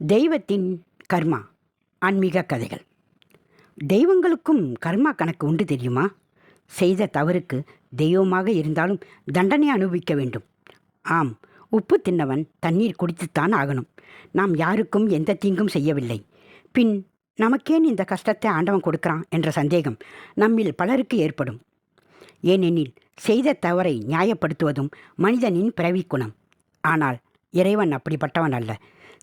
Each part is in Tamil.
தெய்வத்தின் கர்மா ஆன்மீக கதைகள். தெய்வங்களுக்கும் கர்மா கணக்கு உண்டு தெரியுமா? செய்த தவறுக்கு தெய்வமாக இருந்தாலும் தண்டனை அனுபவிக்க வேண்டும். ஆம் உப்பு தின்னவன் தண்ணீர் குடித்துத்தான் ஆகணும். நாம் யாருக்கும் எந்த தீங்கும் செய்யவில்லை. பின் நமக்கேன் இந்த கஷ்டத்தை ஆண்டவன் கொடுக்கிறான் என்ற சந்தேகம் நம்மில் பலருக்கு ஏற்படும். ஏனெனில் செய்த தவறை நியாயப்படுத்துவதும் மனிதனின் பிறவி குணம் ஆனால் இறைவன் அப்படிப்பட்டவன் அல்ல.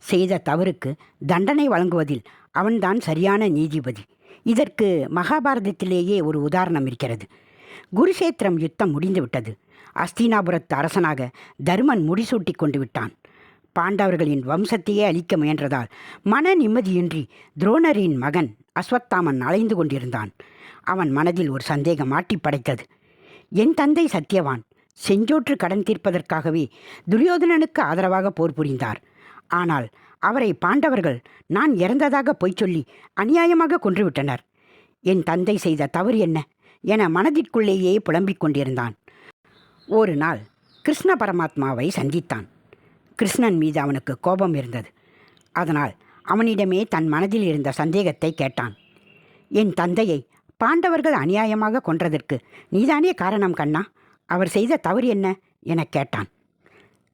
செய்த தவறுக்கு தண்டனை வழங்குவதில் அவன்தான் சரியான நீதிபதி. இதற்கு மகாபாரதத்திலேயே ஒரு உதாரணம் இருக்கிறது. குருஷேத்திரம் யுத்தம் முடிந்துவிட்டது. அஸ்தினாபுரத்து அரசனாக தர்மன் முடிசூட்டி கொண்டு விட்டான். பாண்டவர்களின் வம்சத்தையே அழிக்க முயன்றதால் மன நிம்மதியின்றி துரோணரின் மகன் அஸ்வத்தாமன் அலைந்து கொண்டிருந்தான். அவன் மனதில் ஒரு சந்தேகம் ஆட்டி படைத்தது. என் தந்தை சத்தியவான் செஞ்சோற்று கடன் தீர்ப்பதற்காகவே துரியோதனனுக்கு ஆதரவாக போர் புரிந்தார். ஆனால் அவரை பாண்டவர்கள் நான் இறந்ததாக பொய் சொல்லி அநியாயமாக கொன்றுவிட்டனர். என் தந்தை செய்த தவறு என்ன? என மனதிற்குள்ளேயே புலம்பிக் கொண்டிருந்தான். ஒரு நாள் கிருஷ்ண பரமாத்மாவை சந்தித்தான். கிருஷ்ணன் மீது அவனுக்கு கோபம் இருந்தது. அதனால் அவனிடமே தன் மனதில் இருந்த சந்தேகத்தை கேட்டான். என் தந்தையை பாண்டவர்கள் அநியாயமாக கொன்றதற்கு நீதானே காரணம் கண்ணா? அவர் செய்த தவறு என்ன? எனக் கேட்டான்.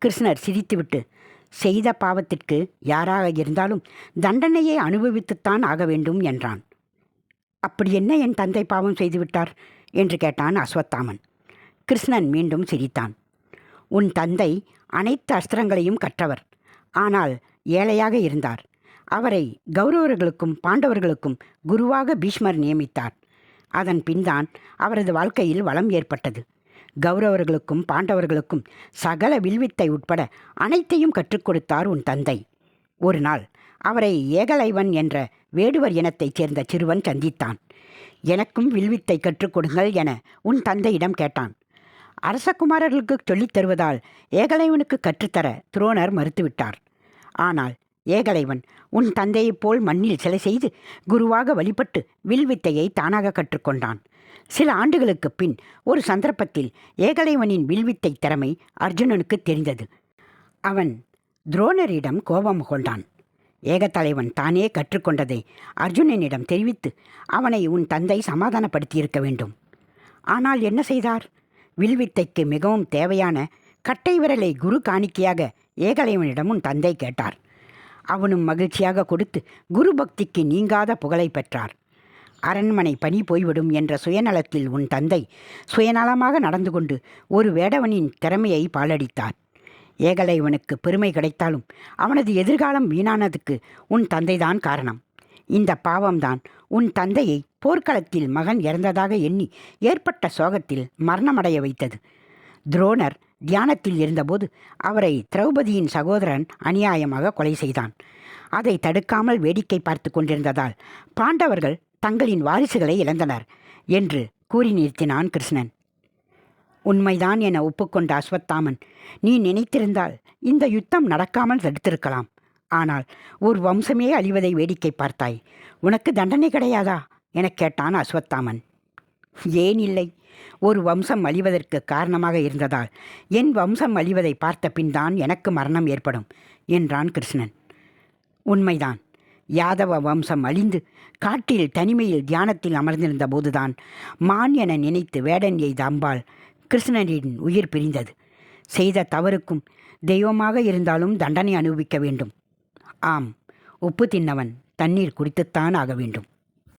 கிருஷ்ணர் சிரித்துவிட்டு செய்த பாவத்திற்கு யாராக இருந்தாலும் தண்டனையை அனுபவித்துத்தான் ஆக வேண்டும் என்றான். அப்படி என்ன என் தந்தை பாவம் செய்துவிட்டார்? என்று கேட்டான் அஸ்வத்தாமன். கிருஷ்ணன் மீண்டும் சிரித்தான். உன் தந்தை அனைத்து அஸ்திரங்களையும் கற்றவர். ஆனால் ஏழையாக இருந்தார். அவரை கௌரவர்களுக்கும் பாண்டவர்களுக்கும் குருவாக பீஷ்மர் நியமித்தார். அதன் பின்தான் அவரது வாழ்க்கையில் வளம் ஏற்பட்டது. கௌரவர்களுக்கும் பாண்டவர்களுக்கும் சகல வில்வித்தை உட்பட அனைத்தையும் கற்றுக் கொடுத்தார் உன் தந்தை. ஒரு நாள் அவரை ஏகலைவன் என்ற வேடுவர் இனத்தைச் சேர்ந்த சிறுவன் சந்தித்தான். எனக்கும் வில்வித்தை கற்றுக் கொடுங்கள் என உன் தந்தையிடம் கேட்டான். அரசகுமாரர்களுக்கு சொல்லித் தருவதால் ஏகலைவனுக்கு கற்றுத்தர துரோணர் மறுத்துவிட்டார். ஆனால் ஏகலைவன் உன் தந்தையைப் போல் மண்ணில் சிலை செய்து குருவாக வழிபட்டு வில்வித்தையை தானாக கற்றுக்கொண்டான் சில ஆண்டுகளுக்குப் பின் ஒரு சந்தர்ப்பத்தில் ஏகலைவனின் வில்வித்தை திறமை அர்ஜுனனுக்கு தெரிந்தது. அவன் துரோணரிடம் கோபம் கொண்டான். ஏகத்தலைவன் தானே கற்றுக்கொண்டதை அர்ஜுனனிடம் தெரிவித்து அவனை உன் தந்தை சமாதானப்படுத்தியிருக்க வேண்டும். ஆனால் என்ன செய்தார்? வில்வித்தைக்கு மிகவும் தேவையான கட்டை விரலை குரு காணிக்கையாக ஏகலைவனிடம் உன் தந்தை கேட்டார். அவனும் மகிழ்ச்சியாக கொடுத்து குரு பக்திக்கு நீங்காத புகழை பெற்றார். அரண்மனை பணி போய்விடும் என்ற சுயநலத்தில் உன் தந்தை சுயநலமாக நடந்து கொண்டு ஒரு வேடவனின் திறமையை பாலடித்தார் ஏகலைவனுக்கு பெருமை கிடைத்தாலும் அவனது எதிர்காலம் வீணானதுக்கு உன் தந்தைதான் காரணம். இந்த பாவம்தான் உன் தந்தையை போர்க்களத்தில் மகன் இறந்ததாக எண்ணி ஏற்பட்ட சோகத்தில் மரணமடைய வைத்தது. துரோணர் தியானத்தில் இருந்தபோது அவரை திரௌபதியின் சகோதரன் அநியாயமாக கொலை செய்தான். அதை தடுக்காமல் வேடிக்கை பார்த்து கொண்டிருந்ததால் பாண்டவர்கள் தங்களின் வாரிசுகளை இழந்தனர் என்று கூறி நிறுத்தினான் கிருஷ்ணன். உண்மைதான் என ஒப்புக்கொண்ட அஸ்வத்தாமன் நீ நினைத்திருந்தால் இந்த யுத்தம் நடக்காமல் தடுத்திருக்கலாம். ஆனால் ஒரு வம்சமே அழிவதை வேடிக்கை பார்த்தாய். உனக்கு தண்டனை கிடையாதா? எனக் கேட்டான் அஸ்வத்தாமன். ஏன் இல்லை. ஒரு வம்சம் அழிவதற்கு காரணமாக இருந்ததால் என் வம்சம் அழிவதை பார்த்த பின்தான் எனக்கு மரணம் ஏற்படும் என்றான் கிருஷ்ணன். உண்மைதான். யாதவ வம்சம் அழிந்து காட்டில் தனிமையில் தியானத்தில் அமர்ந்திருந்த போதுதான் மான் என நினைத்து வேடன் எய்த அம்பாள் கிருஷ்ணனின் உயிர் பிரிந்தது. செய்த தவறுக்கும் தெய்வமாக இருந்தாலும் தண்டனை அனுபவிக்க வேண்டும். ஆம் உப்பு தின்னவன் தண்ணீர் குடித்துத்தான் ஆக வேண்டும்.